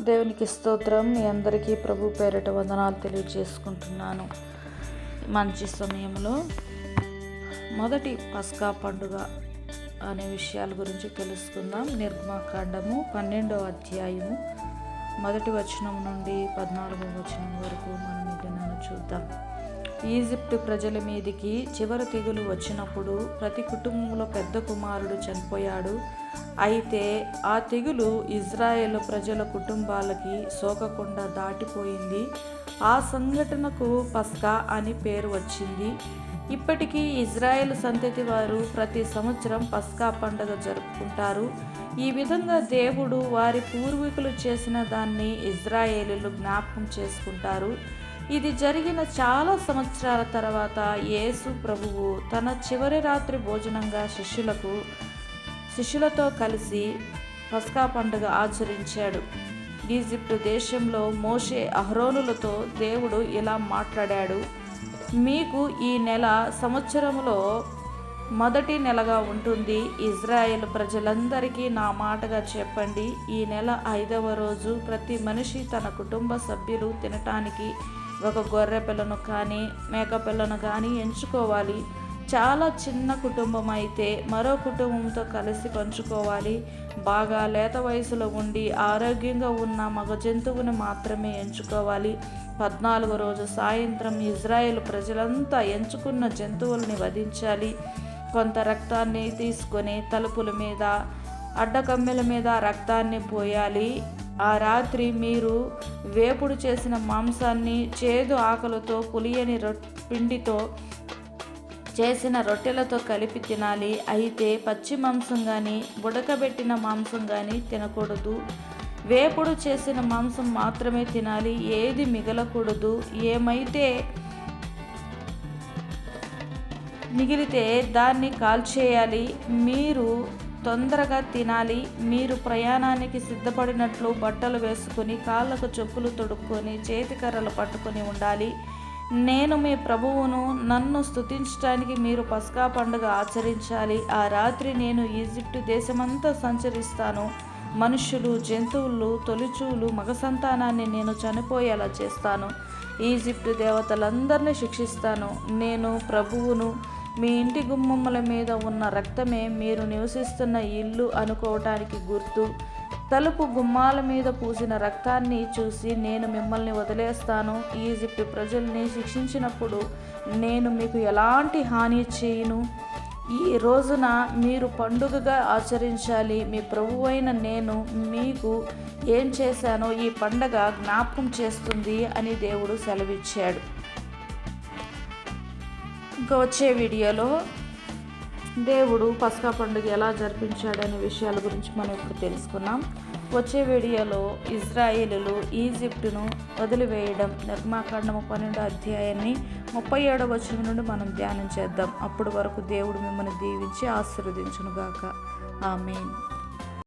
దేవునికి స్తోత్రం. మీ అందరికీ ప్రభు పేరిట వందనాలు తెలియజేసుకుంటున్నాను. మంచి సమయంలో మొదటి పస్కా పండుగ అనే విషయాల గురించి తెలుసుకుందాం. నిర్మాకాండము పన్నెండవ అధ్యాయము మొదటి వచనం నుండి పద్నాలుగవ వచనం వరకు మనం ఈ దినాన్ని చూద్దాం. ఈజిప్ట్ ప్రజల మీదికి చివరి తెగులు వచ్చినప్పుడు ప్రతి కుటుంబంలో పెద్ద కుమారుడు చనిపోయాడు. అయితే ఆ తెగులు ఇజ్రాయేల్ ప్రజల కుటుంబాలకి సోకకుండా దాటిపోయింది. ఆ సంఘటనకు పస్కా అని పేరు వచ్చింది. ఇప్పటికీ ఇజ్రాయెల్ సంతతి వారు ప్రతి సంవత్సరం పస్కా పండుగ జరుపుకుంటారు. ఈ విధంగా దేవుడు వారి పూర్వీకులు చేసిన దాన్ని ఇజ్రాయేలీలు జ్ఞాపకం చేసుకుంటారు. ఇది జరిగిన చాలా సంవత్సరాల తర్వాత యేసు ప్రభువు తన చివరి రాత్రి భోజనంగా శిష్యులకు శిష్యులతో కలిసి పస్కా పండుగ ఆచరించాడు. ఈజిప్టు దేశంలో మోషే అహరోనులతో దేవుడు ఇలా మాట్లాడాడు మీకు ఈ నెల సంవత్సరంలో మొదటి నెలగా ఉంటుంది. ఇజ్రాయెల్ ప్రజలందరికీ నా మాటగా చెప్పండి. ఈ నెల ఐదవ రోజు ప్రతి మనిషి తన కుటుంబ సభ్యులు తినటానికి ఒక గొర్రె పిల్లను కానీ మేక పిల్లను కానీ ఎంచుకోవాలి. చాలా చిన్న కుటుంబం అయితే మరో కుటుంబంతో కలిసి పంచుకోవాలి. బాగా లేత వయసులో ఉండి ఆరోగ్యంగా ఉన్న మగ జంతువుని మాత్రమే ఎంచుకోవాలి. పద్నాలుగో రోజు సాయంత్రం ఇజ్రాయెల్ ప్రజలంతా ఎంచుకున్న జంతువుల్ని వధించాలి. కొంత రక్తాన్ని తీసుకొని తలుపుల మీద అడ్డకమ్మెల మీద రక్తాన్ని పోయాలి. ఆ రాత్రి మీరు వేపుడు చేసిన మాంసాన్ని చేదు ఆకలితో పులియని రొ పిండితో చేసిన రొట్టెలతో కలిపి తినాలి. అయితే పచ్చి మాంసం కానీ ఉడకబెట్టిన మాంసం కానీ తినకూడదు. వేపుడు చేసిన మాంసం మాత్రమే తినాలి. ఏది మిగలకూడదు. ఏమైతే మిగిలితే దాన్ని కాల్చేయాలి. మీరు తొందరగా తినాలి. మీరు ప్రయాణానికి సిద్ధపడినట్లు బట్టలు వేసుకొని కాళ్ళకు చెప్పులు తొడుక్కొని చేతికర్రలు పట్టుకొని ఉండాలి. నేను మీ ప్రభువును నన్ను స్థుతించడానికి మీరు పస్కా పండుగ ఆచరించాలి. ఆ రాత్రి నేను ఈజిప్టు దేశమంతా సంచరిస్తాను. మనుషులు జంతువులు తొలిచూలు మగ సంతానాన్ని నేను చనిపోయేలా చేస్తాను. ఈజిప్టు దేవతలందరినీ శిక్షిస్తాను. నేను ప్రభువును మీ ఇంటి గుమ్మముల మీద ఉన్న రక్తమే మీరు నివసిస్తున్న ఇల్లు అనుకోవటానికి గుర్తు. తలుపు గుమ్మాల మీద పూసిన రక్తాన్ని చూసి నేను మిమ్మల్ని వదిలేస్తాను. ఈజిప్ట్ ప్రజల్ని శిక్షించినప్పుడు నేను మీకు ఎలాంటి హాని చేయను? ఈ రోజున మీరు పండుగగా ఆచరించాలి. మీ ప్రభువైన నేను మీకు ఏం చేశానో ఈ పండగ జ్ఞాపకం చేస్తుంది అని దేవుడు సెలవిచ్చాడు. ఇంకా వచ్చే వీడియోలో దేవుడు పసకా పండుగ ఎలా జరిపించాడనే విషయాల గురించి మనం ఇప్పుడు తెలుసుకున్నాం. వచ్చే వీడియోలో ఇజ్రాయేలులు ఈజిప్టును వదిలివేయడం నిర్మాకాండము పన్నెండు అధ్యాయాన్ని ముప్పై ఏడవ వచనం నుండి మనం ధ్యానం చేద్దాం. అప్పటి వరకు దేవుడు మిమ్మల్ని దీవించి ఆశీర్వదించునుగాక. ఆమెన్.